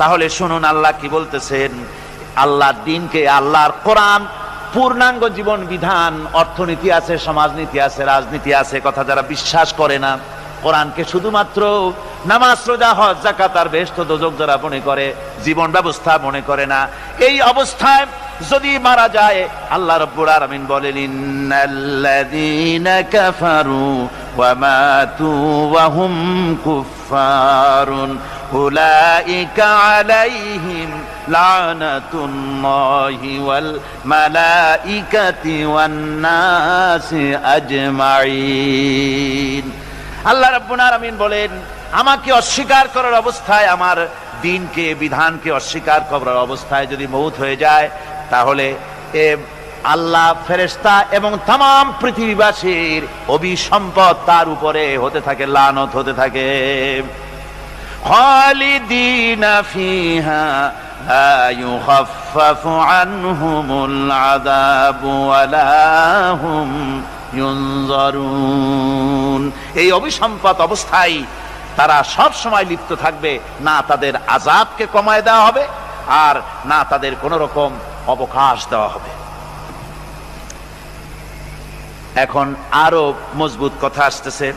তাহলে শুনুন আল্লাহ কি বলতেছেন। আল্লাহর দিনকে আল্লাহর কোরআন, পূর্ণাঙ্গ জীবন বিধান, অর্থনীতি আছে, সমাজনীতি আছে, রাজনীতি আছে, কথা যারা বিশ্বাস করে না, কোরআনকে শুধুমাত্র নামাজ, রোজা, হজ জাকাত আর বেশ তো দোজক যারা মনে করে, জীবন ব্যবস্থা মনে করে না, এই অবস্থায় যদি মারা যায়, আল্লাহ রব্বুল আলামিন বলেন, ইন্নাল্লাযীনা কাফারু ওয়া মাতু ওয়া হুম কুফফারুন। আলাইহিম লানাতুল্লাহি ওয়াল মালাইকাতি ওয়ান নাসি আজমাইন আল্লাহ রাব্বুল আলামিন বলেন, আমাকে অস্বীকার করার অবস্থায়, আমার দিনকে, বিধানকে অস্বীকার করার অবস্থায় যদি মৌত হয়ে যায়, তাহলে এ আল্লাহ ফেরেশতা এবং তাম পৃথিবীবাসীর অভিসম্পদ তার উপরে হতে থাকে, লানত হতে থাকে। خالدين فيها لا يخفف عنهم العذاب ولا هم ينظرون এই অভিসম্পদ অবস্থায় তারা সব সময় লিপ্ত থাকবে না তাদের আজাবকে কমায় দেওয়া হবে আর না তাদের কোন রকম অবকাশ দেওয়া হবে এখন আরো মজবুত কথা আসতেছে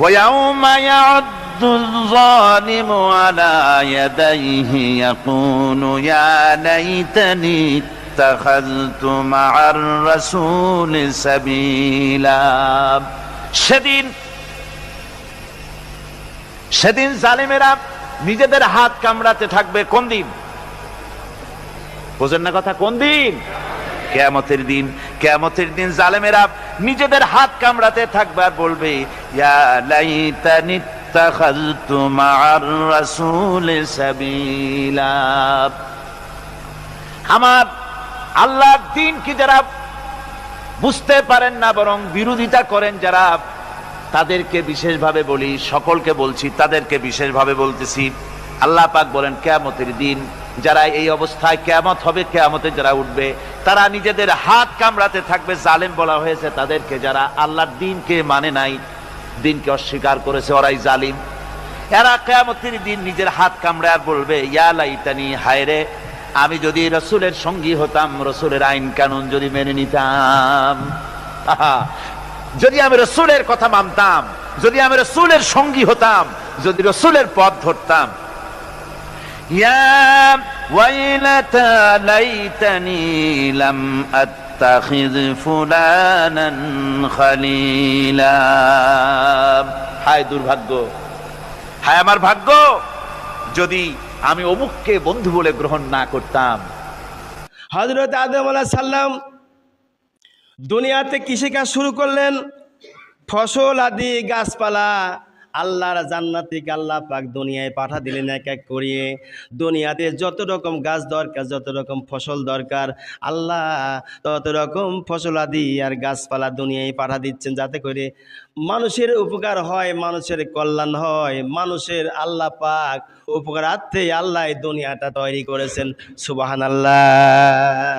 ويوم يعد الظالم على يديه يقول يا ليتني اتخذت مع الرسول سبيلا সেদিন সেদিন জালেমেরা নিজেদের হাত কামড়াতে থাকবে কোন দিন বোঝেন না কথা কোন দিন কেয়ামতের দিন কেয়ামতের দিন জালেমেরা নিজেদের হাত কামড়াতে থাকবে আর বলবে ইয়া লাইতানি ইত্তাখাযতু মা'আর রাসূল সাবিলা আমার আল্লাহর দিন কি যারা বুঝতে পারেন না, বরং বিরোধিতা করেন যারা, তাদেরকে বিশেষভাবে বলি, সকলকে বলছি, তাদেরকে বিশেষভাবে বলতেছি, আল্লাহ পাক বলেন, কেয়ামতের দিন যারা এই অবস্থায় কেয়ামত হবে, কেয়ামতে যারা উঠবে, তারা নিজেদের হাত কামড়াতে থাকবে, জালেম বলা হয়েছে, তাদেরকে যারা আল্লাহর দিনকে মানে নাই দিনকে অস্বীকার করেছে, ওরাই জালিম। এরা কেমতির দিন নিজের হাত কামড়ে আর বলবে, ইয়া লাইতানি হায়রে আমি যদি রসুলের সঙ্গী হতাম, রসুলের আইন কানুন যদি মেনে নিতাম। যদি আমি রসুলের কথা মানতাম, যদি আমি রসুলের সঙ্গী হতাম, যদি রসুলের পথ ধরতাম। ইয়া ওয়াইলাতা লাইতানি লাম আত তাখিদ ফুলানান খালিলা হায় দুর্ভাগ্য হায় আমার ভাগ্য যদি আমি অমুককে বন্ধু বলে গ্রহণ না করতাম। হজরত আদম আলাহ সাল্লাম দুনিয়াতে কৃষিকাজ শুরু করলেন ফসল আদি গাছপালা আল্লাহর জান্নাত থেকে আল্লাহ পাক দুনিয়ায় পাঠা দিলেন এক এক করিয়ে। দুনিয়াতে যত রকম গাছ দরকার, যত রকম ফসল দরকার, আল্লাহ তত রকম ফসল আদি আর গাছপালা দুনিয়ায় পাঠা দিচ্ছেন যাতে করে মানুষের উপকার হয়, মানুষের কল্যাণ হয়, মানুষের আল্লাহ পাক উপকারার্থে আল্লাহ দুনিয়াটা তৈরি করেছেন। সুবাহান আল্লাহ